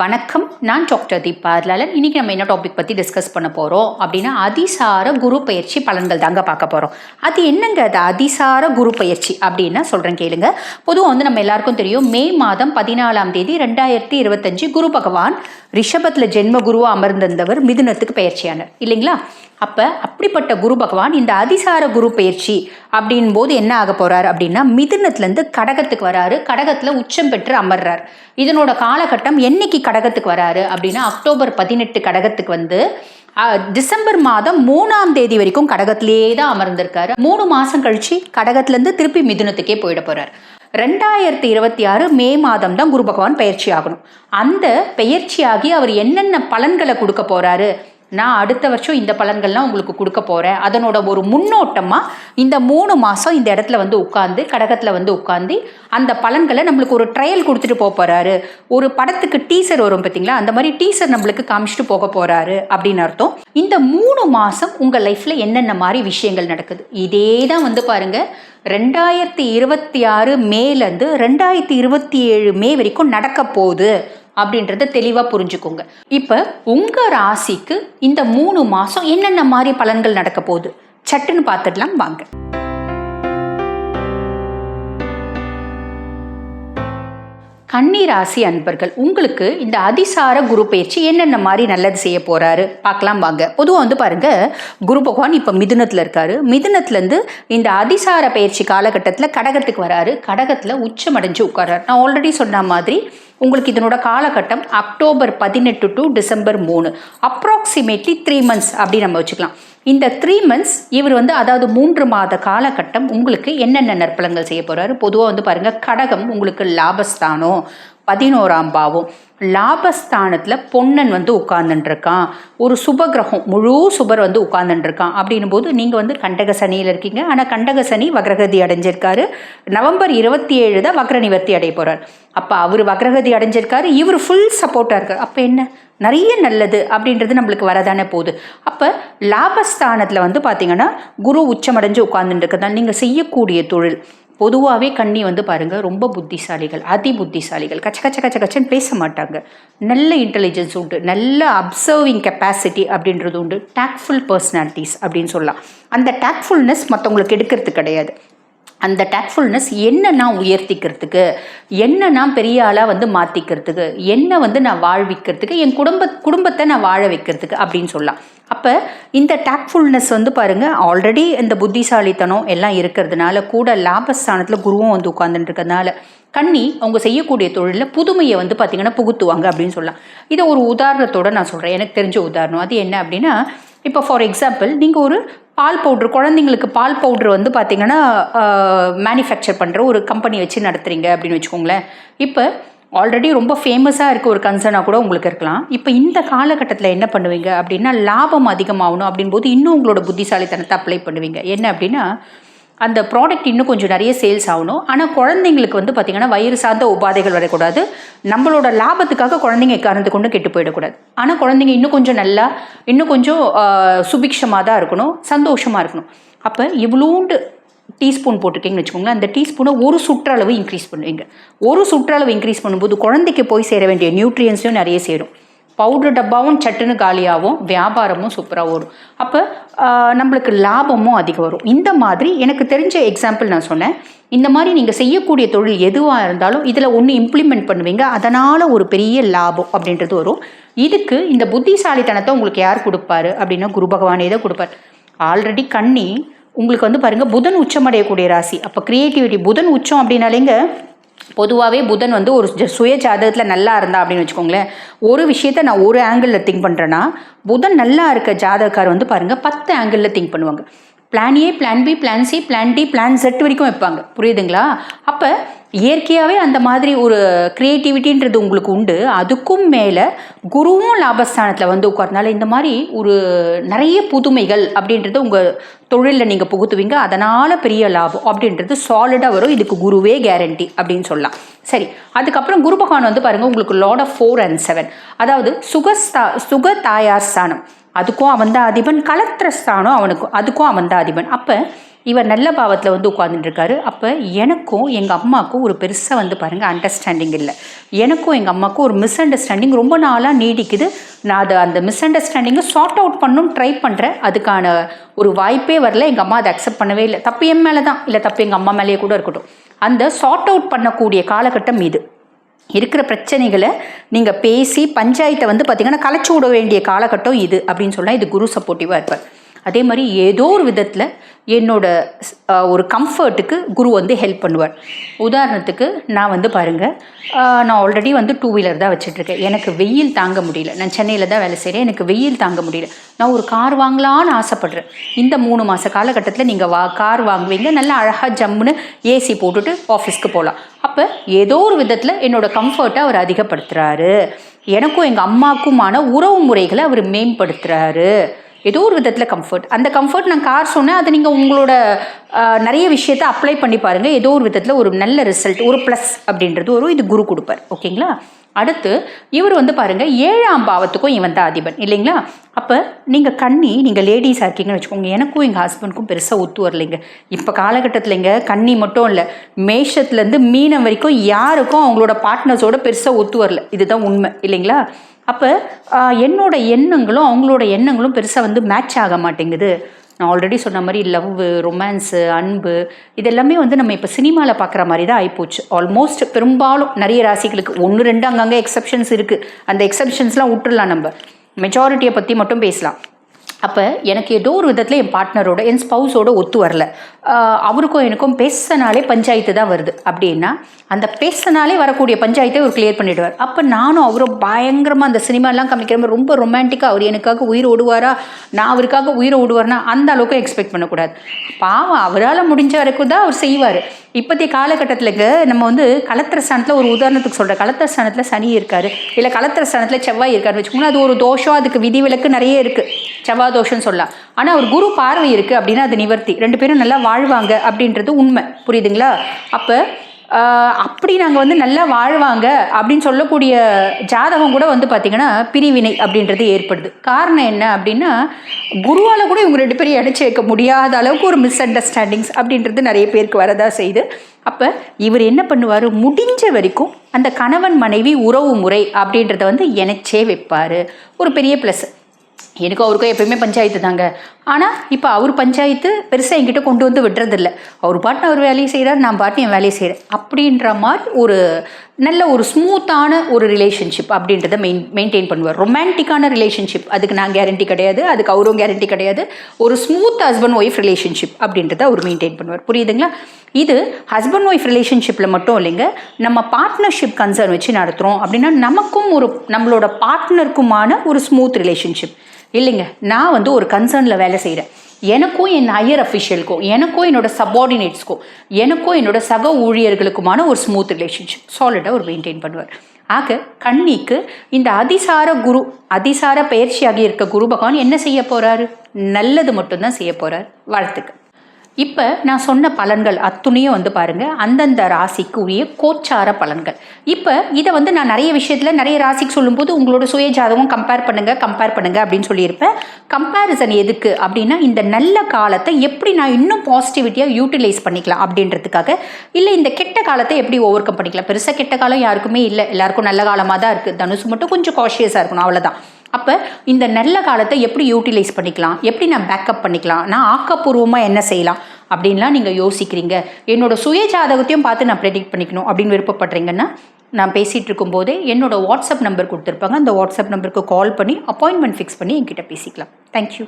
வணக்கம். நான் டாக்டர் தீபா அதனால இன்னைக்கு நம்ம என்ன டாபிக் பற்றி டிஸ்கஸ் பண்ண போகிறோம் அப்படின்னா அதிசார குரு பயிற்சி பலன்கள் தாங்க பார்க்க போகிறோம் அது என்னங்க அது? அதிசார குரு பயிற்சி அப்படின்னா சொல்கிறேன் கேளுங்க. பொதுவாக வந்து நம்ம எல்லாருக்கும் தெரியும் மே மாதம் பதினாலாம் தேதி ரெண்டாயிரத்தி இருபத்தஞ்சு குரு பகவான் ரிஷபத்தில் ஜென்ம குருவாக அமர்ந்திருந்தவர் மிதுனத்துக்கு பயிற்சியானார் இல்லைங்களா? அப்போ அப்படிப்பட்ட குரு பகவான் இந்த அதிசார குரு பயிற்சி அப்படின் போது என்ன ஆக போறார் அப்படின்னா மிதுனத்துலேருந்து கடகத்துக்கு வராரு. கடகத்தில் உச்சம் பெற்று அமர்றார். இதனோட காலகட்டம் என்னைக்கு கடகத்துக்கு வராரு அப்படின்னா அக்டோபர் பதினெட்டு கடகத்துக்கு வந்து டிசம்பர் மாதம் மூணாம் தேதி வரைக்கும் கடகத்திலேயே தான் அமர்ந்திருக்காரு. மூணு மாசம் கழிச்சு கடகத்துலேருந்து திருப்பி மிதுனத்துக்கே போயிட போறார். ரெண்டாயிரத்தி இருபத்தி ஆறு மே மாதம் தான் குரு பகவான் பயிற்சி ஆகணும். அந்த பயிற்சியாகி அவர் என்னென்ன பலன்களை கொடுக்க போறாரு நான் அடுத்த வருஷம் இந்த பலன்கள்லாம் உங்களுக்கு கொடுக்க போகிறேன் அதனோட ஒரு முன்னோட்டமாக இந்த மூணு மாதம் இந்த இடத்துல வந்து உட்காந்து கடகத்தில் வந்து உட்காந்து அந்த பலன்களை நம்மளுக்கு ஒரு ட்ரையல் கொடுத்துட்டு போக போகிறாரு ஒரு படத்துக்கு டீசர் வரும் பார்த்தீங்களா அந்த மாதிரி டீசர் நம்மளுக்கு காமிச்சிட்டு போக போகிறாரு அப்படின்னு அர்த்தம். இந்த மூணு மாதம் உங்கள் லைஃப்பில் என்னென்ன மாதிரி விஷயங்கள் நடக்குது? இதே தான் வந்து பாருங்கள் ரெண்டாயிரத்தி இருபத்தி ஆறு மேலேருந்து ரெண்டாயிரத்தி இருபத்தி ஏழு மே வரைக்கும் நடக்க போகுது. அப்படின்றத தெளிவாக புரிஞ்சுக்கோங்க. இப்போ உங்கள் ராசிக்கு இந்த மூணு மாதம் என்னென்ன மாதிரி பலன்கள் நடக்க போகுது? சட்டுன்னு பார்த்துடலாம் வாங்க. கன்னி ராசி அன்பர்கள் உங்களுக்கு இந்த அதிசார குரு பயிற்சி என்னென்ன மாதிரி நல்லது செய்ய போறாரு? பார்க்கலாம் வாங்க. பொதுவாக வந்து பாருங்க குரு பகவான் இப்போ மிதுனத்தில் இருக்காரு. மிதுனத்துலேருந்து இந்த அதிசார பயிற்சி காலகட்டத்தில் கடகத்துக்கு வராரு. கடகத்தில் உச்சமடைஞ்சு உட்காராரு நான் ஆல்ரெடி சொன்ன மாதிரி உங்களுக்கு இதனோட காலகட்டம் அக்டோபர் பதினெட்டு டு டிசம்பர் மூணு. அப்ராக்சிமேட்லி த்ரீ மந்த்ஸ் அப்படின்னு நம்ம வச்சுக்கலாம். இந்த த்ரீ மந்த்ஸ் இவர் வந்து அதாவது மூன்று மாத காலகட்டம் உங்களுக்கு என்னென்ன நற்பலங்கள் செய்ய போகிறாரு பொதுவாக வந்து பாருங்கள் கடகம் உங்களுக்கு லாபஸ்தானம். பதினோராம் பாவம். லாபஸ்தானத்தில் பொன்னன் வந்து உட்கார்ந்துட்டுருக்கான் ஒரு சுபகிரகம் முழு சுபர் வந்து உட்கார்ந்துட்டுருக்கான் அப்படின்னும் போது நீங்கள் வந்து கண்டக சனியில் இருக்கீங்க. ஆனால் கண்டக சனி வக்ரகதி அடைஞ்சிருக்காரு. நவம்பர் இருபத்தி ஏழு தான் வக்ர நிவர்த்தி அடைய போகிறார் அப்போ அவர் வக்ரகதி அடைஞ்சிருக்காரு. இவர் ஃபுல் சப்போர்ட்டாக இருக்கார். அப்போ என்ன? நிறைய நல்லது அப்படின்றது நம்மளுக்கு வரதானே போகுது. அப்போ லாபஸ்தானத்தில் வந்து பார்த்தீங்கன்னா குரு உச்சமடைஞ்சு உட்கார்ந்துட்டு இருக்கிறதால் நீங்கள் செய்யக்கூடிய தொழில் பொதுவாகவே கண்ணி வந்து பாருங்கள் ரொம்ப புத்திசாலிகள் அதி புத்திசாலிகள் கச்ச கச்ச கச்ச கச்சன்னு பேச மாட்டாங்க. நல்ல இன்டெலிஜென்ஸ் உண்டு நல்ல அப்சர்விங் கெப்பாசிட்டி அப்படின்றது உண்டு. டேக்ஃபுல் பர்சனாலிட்டிஸ் அப்படின்னு சொல்லலாம். அந்த டேக்ஃபுல்னஸ் மற்றவங்களுக்கு எடுக்கிறது கிடையாது. அந்த டேக்ஃபுல்னஸ் என்ன நான் உயர்த்திக்கிறதுக்கு என்ன நான் பெரிய ஆளாக வந்து மாற்றிக்கிறதுக்கு என்ன வந்து நான் வாழ்விக்கிறதுக்கு என் குடும்ப குடும்பத்தை நான் வாழ வைக்கிறதுக்கு அப்படின்னு சொல்லலாம். அப்போ இந்த டேக்ஃபுல்னஸ் வந்து பாருங்கள் ஆல்ரெடி இந்த புத்திசாலித்தனம் எல்லாம் இருக்கிறதுனால கூட லாபஸ்தானத்தில் குருவும் வந்து உட்காந்துட்டு இருக்கிறதுனால கண்ணி அவங்க செய்யக்கூடிய தொழிலில் புதுமையை வந்து பார்த்திங்கன்னா புகுத்துவாங்க அப்படின்னு சொல்லலாம். இதை ஒரு உதாரணத்தோட நான் சொல்கிறேன் எனக்கு தெரிஞ்ச உதாரணம். அது என்ன அப்படின்னா இப்போ ஃபார் எக்ஸாம்பிள் நீங்கள் ஒரு பால் பவுட்ரு குழந்தைங்களுக்கு பால் பவுட்ரு வந்து பார்த்திங்கன்னா மேனுஃபேக்சர் பண்ணுற ஒரு கம்பெனி வச்சு நடத்துகிறீங்க அப்படின்னு வச்சுக்கோங்களேன். இப்போ ஆல்ரெடி ரொம்ப ஃபேமஸாக இருக்க ஒரு கன்சர்னாக கூட உங்களுக்கு இருக்கலாம். இப்போ இந்த காலகட்டத்தில் என்ன பண்ணுவீங்க? அப்படின்னா லாபம் அதிகமாகணும் அப்படின் போது இன்னும் உங்களோட புத்திசாலித்தனத்தை அப்ளை பண்ணுவீங்க. என்ன அப்படின்னா அந்த ப்ராடக்ட் இன்னும் கொஞ்சம் நிறைய சேல்ஸ் ஆகணும். ஆனால் குழந்தைங்களுக்கு வந்து பார்த்திங்கன்னா வயிறு சார்ந்த உபாதைகள் வரக்கூடாது. நம்மளோட லாபத்துக்காக குழந்தைங்க கறந்து கொண்டு கெட்டு போயிடக்கூடாது. ஆனால் குழந்தைங்க இன்னும் கொஞ்சம் நல்லா இன்னும் கொஞ்சம் சுபிக்ஷமாக தான் இருக்கணும். சந்தோஷமாக இருக்கணும். அப்போ இவ்வளோண்டு டீஸ்பூன் போட்டிருக்கீங்கன்னு வச்சுக்கோங்களேன் அந்த டீஸ்பூனை ஒரு சுற்றளவு இன்க்ரீஸ் பண்ணுவீங்க. ஒரு சுற்றளவு இன்க்ரீஸ் பண்ணும்போது குழந்தைக்கு போய் சேர வேண்டிய நியூட்ரியன்ஸையும் நிறைய சேரும். பவுடர் டப்பாவும் சட்டுன்னு காலியாகும் வியாபாரமும் சூப்பராக ஓடும். அப்போ நம்மளுக்கு லாபமும் அதிகம் வரும். இந்த மாதிரி எனக்கு தெரிஞ்ச எக்ஸாம்பிள் நான் சொன்னேன். இந்த மாதிரி நீங்கள் செய்யக்கூடிய தொழில் எதுவாக இருந்தாலும் இதில் ஒன்று இம்ப்ளிமெண்ட் பண்ணுவீங்க. அதனால் ஒரு பெரிய லாபம் அப்படின்றது வரும். இதுக்கு இந்த புத்திசாலித்தனத்தை உங்களுக்கு யார் கொடுப்பாரு அப்படின்னா குரு பகவானே தான் கொடுப்பார். ஆல்ரெடி கண்ணி உங்களுக்கு வந்து பாருங்கள் புதன் உச்சமடையக்கூடிய ராசி. அப்போ க்ரியேட்டிவிட்டி புதன் உச்சம் அப்படின்னாலேங்க பொதுவாகவே புதன் வந்து ஒரு சுய ஜாதகத்தில் நல்லா இருந்தா அப்படின்னு வச்சுக்கோங்களேன். ஒரு விஷயத்த நான் ஒரு ஆங்கிளில் திங்க் பண்ணுறேன்னா புதன் நல்லா இருக்க ஜாதகக்கார் வந்து பாருங்கள் பத்து ஆங்கிளில் திங்க் பண்ணுவாங்க. Plan A plan B plan C plan D plan set வரைக்கும் வைப்பாங்க. புரியுதுங்களா? அப்போ இயற்கையாகவே அந்த மாதிரி ஒரு க்ரியேட்டிவிட்டின்றது உங்களுக்கு உண்டு. அதுக்கும் மேலே குருவும் லாபஸ்தானத்தில் வந்து உட்கார்றதுனால இந்த மாதிரி ஒரு நிறைய புதுமைகள் அப்படின்றது உங்கள் தொழிலில் நீங்கள் புகுத்துவீங்க. அதனால் பெரிய லாபம் அப்படின்றது சாலிடாக வரும். இதுக்கு குருவே கேரண்டி அப்படின்னு சொல்லலாம். சரி அதுக்கப்புறம் குரு பகவான் வந்து பாருங்கள் உங்களுக்கு lord of four and seven அதாவது சுகஸ்தா சுக தாயார் ஸ்தானம் அதுக்கும் அவன் தான் அதிபன். கலத்திர ஸ்தானம் அவனுக்கும். அதுக்கும் அவன் தான் அதிபன். அப்போ இவர் நல்ல பாவத்தில் வந்து உட்காந்துட்டுருக்காரு அப்போ எனக்கும் எங்கள் அம்மாவுக்கும் ஒரு பெருசாக வந்து பாருங்கள் அண்டர்ஸ்டாண்டிங் இல்லை. எனக்கும் எங்கள் அம்மாவுக்கும் ஒரு மிஸ் அண்டர்ஸ்டாண்டிங் ரொம்ப நாளாக நீடிக்குது. நான் அதை அந்த மிஸ் அண்டர்ஸ்டாண்டிங்கை சார்ட் அவுட் பண்ணும் ட்ரை பண்ணுறேன் அதுக்கான ஒரு வாய்ப்பே வரல. எங்கள் அம்மா அதை அக்செப்ட் பண்ணவே இல்லை. தப்பு என் மேலே தான் இல்லை தப்பு எங்கள் அம்மா மேலேயே கூட இருக்கட்டும். அந்த சார்ட் அவுட் பண்ணக்கூடிய காலகட்டம் இது. இருக்கிற பிரச்சனைகளை நீங்கள் பேசி பஞ்சாயத்தை வந்து பார்த்திங்கன்னா கலைச்சி விட வேண்டிய காலகட்டம் இது அப்படின்னு சொன்னால் இது குரு சப்போர்ட்டிவாக இருப்பார். அதே மாதிரி ஏதோ ஒரு விதத்தில் என்னோட ஒரு கம்ஃபர்ட்டுக்கு குரு வந்து ஹெல்ப் பண்ணுவார். உதாரணத்துக்கு நான் வந்து பாருங்கள் நான் ஆல்ரெடி வந்து டூ வீலர் தான் வச்சுட்ருக்கேன். எனக்கு வெயில் தாங்க முடியல. நான் சென்னையில் தான் வேலை செய்கிறேன் எனக்கு வெயில் தாங்க முடியல. நான் ஒரு கார் வாங்கலான்னு ஆசைப்பட்றேன். இந்த மூணு மாத காலகட்டத்தில் நீங்கள் வா கார் வாங்குவீங்க. நல்லா அழகாக ஜம்முன்னு ஏசி போட்டுட்டு ஆஃபீஸ்க்கு போகலாம் அப்போ ஏதோ ஒரு விதத்தில் என்னோடய கம்ஃபர்ட்டை அவர் அதிகப்படுத்துகிறாரு எனக்கும் எங்கள் அம்மாக்குமான உறவு முறைகளை அவர் மேம்படுத்துகிறாரு ஏதோ ஒரு விதத்தில் கம்ஃபர்ட் அந்த கம்ஃபர்ட் நான் கார் சொன்னேன் அதை நீங்கள் உங்களோட நிறைய விஷயத்தை அப்ளை பண்ணி பாருங்கள் ஏதோ ஒரு விதத்தில் ஒரு நல்ல ரிசல்ட் ஒரு ப்ளஸ் அப்படின்றது ஒரு இது குரு கொடுப்பார். ஓகேங்களா? அடுத்து இவர் வந்து பாருங்கள் ஏழாம் பாவத்துக்கும் இவன் தான் அதிபன் இல்லைங்களா? அப்போ நீங்கள் கண்ணி நீங்கள் லேடிஸாக இருக்கீங்கன்னு வச்சுக்கோங்க எனக்கும் எங்கள் ஹஸ்பண்டுக்கும் பெருசாக ஒத்து வரலைங்க. இப்போ காலகட்டத்தில்ங்க கண்ணி மட்டும் இல்லை மேஷத்துலேருந்து மீனம் வரைக்கும் யாருக்கும் அவங்களோட பார்ட்னர்ஸோட பெருசாக ஒத்து வரல. இதுதான் உண்மை இல்லைங்களா? அப்போ என்னோட எண்ணங்களும் அவங்களோட எண்ணங்களும் பெருசாக வந்து மேட்ச் ஆக மாட்டேங்குது. நான் ஆல்ரெடி சொன்ன மாதிரி லவ் ரொமான்ஸு அன்பு இதெல்லாமே வந்து நம்ம இப்போ சினிமாவில் பார்க்குற மாதிரி தான் ஆகிப்போச்சு ஆல்மோஸ்ட் பெரும்பாலும் நிறைய ராசிகளுக்கு ஒன்று ரெண்டு அங்கங்கே எக்ஸப்ஷன்ஸ் இருக்குது அந்த எக்ஸப்ஷன்ஸ்லாம் விட்டுடலாம் நம்ம. மெஜாரிட்டியை பற்றி மட்டும் பேசலாம். அப்போ எனக்கு ஏதோ ஒரு விதத்தில் என் பார்ட்னரோட என் ஸ்பவுஸோட ஒத்து வரல. அவருக்கும் எனக்கும் பேசினாலே பஞ்சாயத்து தான் வருது. அப்படின்னா அந்த பேசினாலே வரக்கூடிய பஞ்சாயத்தை அவர் கிளியர் பண்ணிடுவார். அப்போ நானும் அவரும் பயங்கரமாக அந்த சினிமாலாம் காமிக்கிற மாதிரி ரொம்ப ரொமான்டிக்காக அவர் எனக்காக உயிர் ஓடுவாரா? நான் அவருக்காக உயிரை ஓடுவார்னா அந்த அளவுக்கு எக்ஸ்பெக்ட் பண்ணக்கூடாது. பாவம் அவரால் முடிஞ்ச வரைக்கும் தான் அவர் செய்வார். இப்போதைய காலகட்டத்திலுக்கு நம்ம வந்து கலத்திர ஸ்தானத்தில் ஒரு உதாரணத்துக்கு சொல்கிறேன் கலத்திர ஸ்தானத்தில் சனி இருக்காரு. இல்லை கலத்திர ஸ்தானத்தில் செவ்வாய் இருக்காருன்னு வச்சுக்கோங்களேன். அது ஒரு தோஷம் அதுக்கு விதிவிலக்கு நிறைய இருக்குது செவ்வாய் தோஷம்னு சொல்லலாம். ஆனால் ஒரு குரு பார்வை இருக்குது அப்படின்னா அது நிவர்த்தி. ரெண்டு பேரும் நல்லா வாழ்வாங்க அப்படின்றது உண்மை. புரியுதுங்களா? அப்போ அப்படி நாங்கள் வந்து நல்லா வாழ்வாங்க அப்படின்னு சொல்லக்கூடிய ஜாதகம் கூட வந்து பார்த்திங்கன்னா பிரிவினை அப்படின்றது ஏற்படுது. காரணம் என்ன அப்படின்னா குருவால் கூட இவங்க ரெண்டு பேரும் இணைச்சி வைக்க முடியாத அளவுக்கு ஒரு மிஸ் அண்டர்ஸ்டாண்டிங்ஸ் அப்படின்றது நிறைய பேருக்கு வரதா செய்யுது. அப்போ இவர் என்ன பண்ணுவார்? முடிஞ்ச வரைக்கும் அந்த கணவன் மனைவி உறவு முறை அப்படின்றத வந்து இணைச்சே வைப்பார். ஒரு பெரிய ப்ளஸ் எனக்கும் அவருக்கும் எப்பயுமே பஞ்சாயத்து தாங்க. ஆனால் இப்போ அவர் பஞ்சாயத்து பெருசாக என்கிட்ட கொண்டு வந்து விடுறதில்ல. அவர் பாட்டு அவர் வேலையை செய்கிறார் நான் பாட்டு என் வேலையை செய்கிறேன் அப்படின்ற மாதிரி ஒரு நல்ல ஒரு ஸ்மூத்தான ஒரு ரிலேஷன்ஷிப் அப்படின்றத மெயின் மெயின்டைன் பண்ணுவார். ரொமான்டிக்கான ரிலேஷன்ஷிப் அதுக்கு நான் கேரண்டி கிடையாது அதுக்கு அவரும் கேரண்டி கிடையாது. ஒரு ஸ்மூத் ஹஸ்பண்ட் ஒய்ஃப் ரிலேஷன்ஷிப் அப்படின்றத அவர் மெயின்டைன் பண்ணுவார். புரியுதுங்களா? இது ஹஸ்பண்ட் ஒய்ஃப் ரிலேஷன்ஷிப்பில் மட்டும் இல்லைங்க நம்ம பார்ட்னர்ஷிப் கன்சர்ன் வச்சு நடத்துகிறோம் அப்படின்னா நமக்கும் ஒரு நம்மளோட பார்ட்னருக்குமான ஒரு ஸ்மூத் ரிலேஷன்ஷிப் இல்லைங்க நான் வந்து ஒரு கன்சர்னில் வேலை செய்கிறேன் எனக்கும் என் ஹையர் அஃபிஷியலுக்கும் எனக்கும் என்னோட சப்பார்டினேட்ஸ்க்கும் எனக்கும் என்னோட சக ஊழியர்களுக்குமான ஒரு ஸ்மூத் ரிலேஷன்ஷிப் சாலிடாக ஒரு மெயின்டைன் பண்ணுவார் ஆக கண்ணிக்கு இந்த அதிசார குரு அதிசார பயிற்சியாகி இருக்க குரு பகவான் என்ன செய்ய போகிறாரு நல்லது மட்டும்தான் செய்ய போகிறார் வாழ்த்துக்கள். இப்போ நான் சொன்ன பலன்கள் அத்துணையும் வந்து பாருங்கள் அந்தந்த ராசிக்கு உரிய கோச்சார பலன்கள். இப்போ இதை வந்து நான் நிறைய விஷயத்தில் நிறைய ராசிக்கு சொல்லும்போது உங்களோட சுய ஜாதகம் கம்பேர் பண்ணுங்கள் கம்பேர் பண்ணுங்கள் அப்படின்னு சொல்லியிருப்பேன். கம்பேரிசன் எதுக்கு அப்படின்னா இந்த நல்ல காலத்தை எப்படி நான் இன்னும் பாசிட்டிவிட்டியாக யூட்டிலைஸ் பண்ணிக்கலாம் அப்படின்றதுக்காக. இல்லை இந்த கெட்ட காலத்தை எப்படி ஓவர் கம் பண்ணிக்கலாம்? பெருசாக கெட்ட காலம் யாருக்குமே இல்லை. எல்லாருக்கும் நல்ல காலமாக தான் இருக்குது தனுசு மட்டும் கொஞ்சம் காஷியஸாக இருக்கணும். அவ்வளோதான் அப்போ இந்த நல்ல காலத்தை எப்படி யூட்டிலைஸ் பண்ணிக்கலாம்? எப்படி நான் பேக்கப் பண்ணிக்கலாம்? நான் ஆக்கப்பூர்வமாக என்ன செய்யலாம்? அப்படின்லாம் நீங்கள் யோசிக்கிறீங்க. என்னோட சுய ஜாதகத்தையும் பார்த்து நான் ப்ரெடிக்ட் பண்ணிக்கணும் அப்படின்னு விருப்பப்படுறீங்கன்னா நான் பேசிகிட்டு இருக்கும்போதே என்னோட வாட்ஸ்அப் நம்பர் கொடுத்துருப்பாங்க. அந்த வாட்ஸ்அப் நம்பருக்கு கால் பண்ணி அப்பாயின்மெண்ட் ஃபிக்ஸ் பண்ணி என்கிட்ட பேசிக்கலாம். தேங்க்யூ